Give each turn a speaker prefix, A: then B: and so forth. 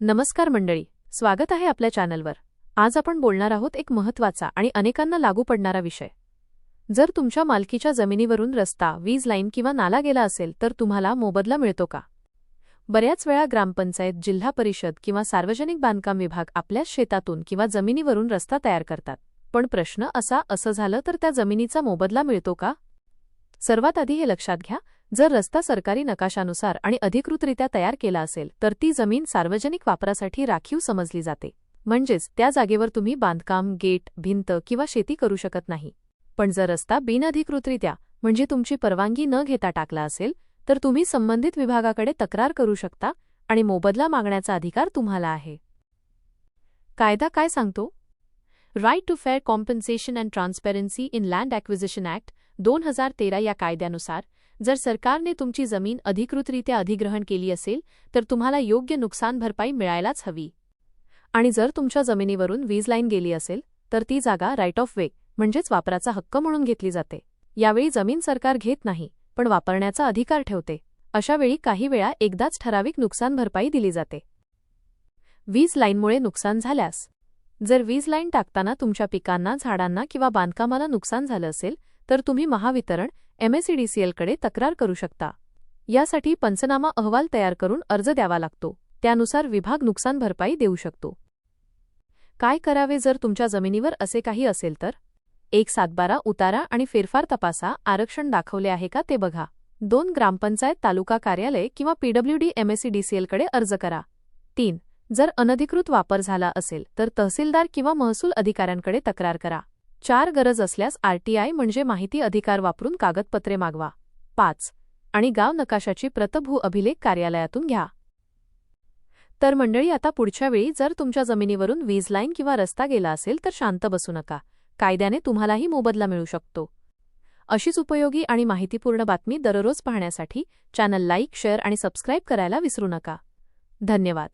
A: नमस्कार मंडळी स्वागत आहे आपल्या चॅनलवर. आज आपण बोलणार आहोत एक महत्त्वाचा आणि अनेकांना लागू पडणारा विषय. जर तुमच्या मालकीच्या जमिनीवरून रस्ता वीज लाईन किंवा नाला गेला असेल तर तुम्हाला मोबदला मिळतो का? बऱ्याच वेळा ग्रामपंचायत जिल्हा परिषद किंवा सार्वजनिक बांधकाम विभाग आपल्याच शेतातून किंवा जमिनीवरून रस्ता तयार करतात. पण प्रश्न असा असं झालं तर त्या जमिनीचा मोबदला मिळतो का? सर्वात आधी हे लक्षात घ्या जर रस्ता सरकारी नकाशानुसार आणि अधिकृतरित्या तयार केला असेल तर ती जमीन सार्वजनिक वापरासाठी राखीव समजली जाते. म्हणजेच त्या जागेवर तुम्ही बांधकाम गेट भिंत किंवा शेती करू शकत नाही. पण जर रस्ता बिनअधिकृतरित्या म्हणजे तुमची परवानगी न घेता टाकला असेल तर तुम्ही संबंधित विभागाकडे तक्रार करू शकता आणि मोबदला मागण्याचा अधिकार तुम्हाला आहे. कायदा काय सांगतो? Right to fair compensation and transparency in land acquisition act दोन हजार तेरा या कायद्यानुसार जर सरकारने तुमची जमीन अधिकृतरित्या अधिग्रहण केली असेल तर तुम्हाला योग्य नुकसान भरपाई मिळायलाच हवी. आणि जर तुमच्या जमिनीवरून वीज लाईन गेली असेल तर ती जागा राईट ऑफ वे म्हणजेच वापराचा हक्क म्हणून घेतली जाते. यावेळी जमीन सरकार घेत नाही पण वापरण्याचा अधिकार ठेवते. अशावेळी काही वेळा एकदाच ठराविक नुकसान भरपाई दिली जाते. वीज लाईनमुळे नुकसान झाल्यास जर वीज लाईन टाकताना तुमच्या पिकांना झाडांना किंवा बांधकामाला नुकसान झालं असेल तर तुम्ही महावितरण एमएसईडीसीएलकडे तक्रार करू शकता. यासाठी पंचनामा अहवाल तयार करून अर्ज द्यावा लागतो. त्यानुसार विभाग नुकसान भरपाई देऊ शकतो. काय करावे जर तुमच्या जमिनीवर असे काही असेल तर? एक सातबारा उतारा आणि फेरफार तपासा. आरक्षण दाखवले आहे का ते बघा. दोन ग्रामपंचायत तालुका कार्यालय किंवा पीडब्ल्यूडी एमएसईडीसीएलकडे अर्ज करा. तीन जर अनधिकृत वापर झाला असेल तर तहसीलदार किंवा महसूल अधिकाऱ्यांकडे तक्रार करा. चार गरज असल्यास आरटीआय म्हणजे माहिती अधिकार वापरून कागदपत्रे मागवा. पाच. आणि गाव नकाशाची प्रतभू अभिलेख कार्यालयातून घ्या. तर मंडळी आता पुढच्या वेळी जर तुमच्या जमिनीवरून वीज लाईन किंवा रस्ता गेला असेल तर शांत बसू नका. कायद्याने तुम्हालाही मोबदला मिळू शकतो. अशीच उपयोगी आणि माहितीपूर्ण बातमी दररोज पाहण्यासाठी चॅनल लाईक शेअर आणि सबस्क्राईब करायला विसरू नका. धन्यवाद.